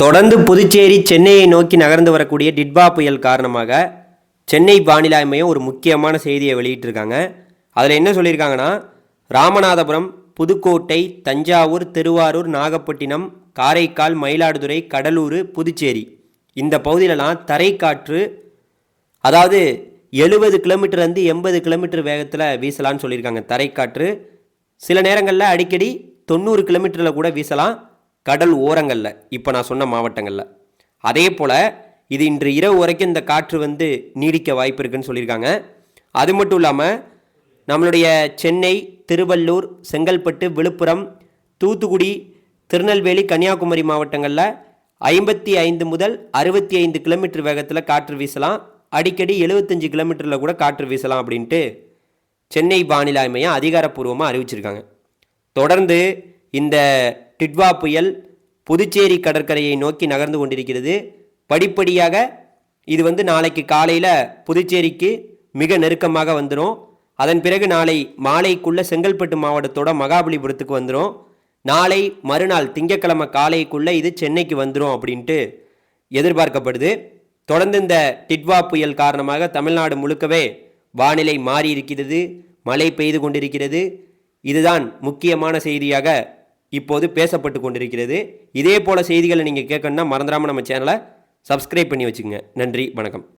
தொடர்ந்து புதுச்சேரி சென்னையை நோக்கி நகர்ந்து வரக்கூடிய டிட்பா புயல் காரணமாக சென்னை வானிலை மையம் ஒரு முக்கியமான செய்தியை வெளியிட்டிருக்காங்க. அதில் என்ன சொல்லியிருக்காங்கன்னா ராமநாதபுரம் புதுக்கோட்டை தஞ்சாவூர் திருவாரூர் நாகப்பட்டினம் காரைக்கால் மயிலாடுதுறை கடலூர் புதுச்சேரி. இந்த பகுதியிலலாம் தரைக்காற்று அதாவது எழுபது கிலோமீட்டர்லேருந்து எண்பது கிலோமீட்டர் வேகத்தில் வீசலான்னு சொல்லியிருக்காங்க தரைக்காற்று. சில நேரங்களில் அடிக்கடி தொண்ணூறு கிலோமீட்டரில் கூட வீசலாம். கடல் ஓரங்களில் இப்போ நான் சொன்ன மாவட்டங்களில். அதே போல் இது இன்று இரவு வரைக்கும் இந்த காற்று வந்து நீடிக்க வாய்ப்பு இருக்குன்னு சொல்லியிருக்காங்க. அது மட்டும் இல்லாமல் நம்மளுடைய சென்னை திருவள்ளூர் செங்கல்பட்டு விழுப்புரம் தூத்துக்குடி திருநெல்வேலி கன்னியாகுமரி மாவட்டங்களில் ஐம்பத்தி ஐந்து முதல் அறுபத்தி ஐந்து கிலோமீட்டர் வேகத்தில் காற்று வீசலாம். அடிக்கடி எழுபத்தஞ்சு கிலோமீட்டரில் கூட காற்று வீசலாம் அப்படின்ட்டு சென்னை வானிலை மையம் அதிகாரப்பூர்வமாக அறிவிச்சிருக்காங்க. தொடர்ந்து இந்த டிட்வா புயல் புதுச்சேரி கடற்கரையை நோக்கி நகர்ந்து கொண்டிருக்கிறது. படிப்படியாக இது வந்து நாளைக்கு காலையில் புதுச்சேரிக்கு மிக நெருக்கமாக வந்துடும் அதன் பிறகு நாளை மாலைக்குள்ளே செங்கல்பட்டு மாவட்டத்தோட மகாபலிபுரத்துக்கு வந்துடும் நாளை மறுநாள் திங்கட்கிழமை காலைக்குள்ளே இது சென்னைக்கு வந்துடும் அப்படின்ட்டு எதிர்பார்க்கப்படுது. தொடர்ந்து இந்த டிட்வா புயல் காரணமாக தமிழ்நாடு முழுக்கவே வானிலை மாறி இருக்கிறது மழை பெய்து கொண்டிருக்கிறது. இதுதான் முக்கியமான செய்தியாக இப்போது பேசப்பட்டு கொண்டிருக்கிறது. இதே போல செய்திகளை நீங்கள் கேட்கணுன்னா மறந்துடாமல் நம்ம சேனலை சப்ஸ்கிரைப் பண்ணி வச்சுக்கோங்க. நன்றி வணக்கம்.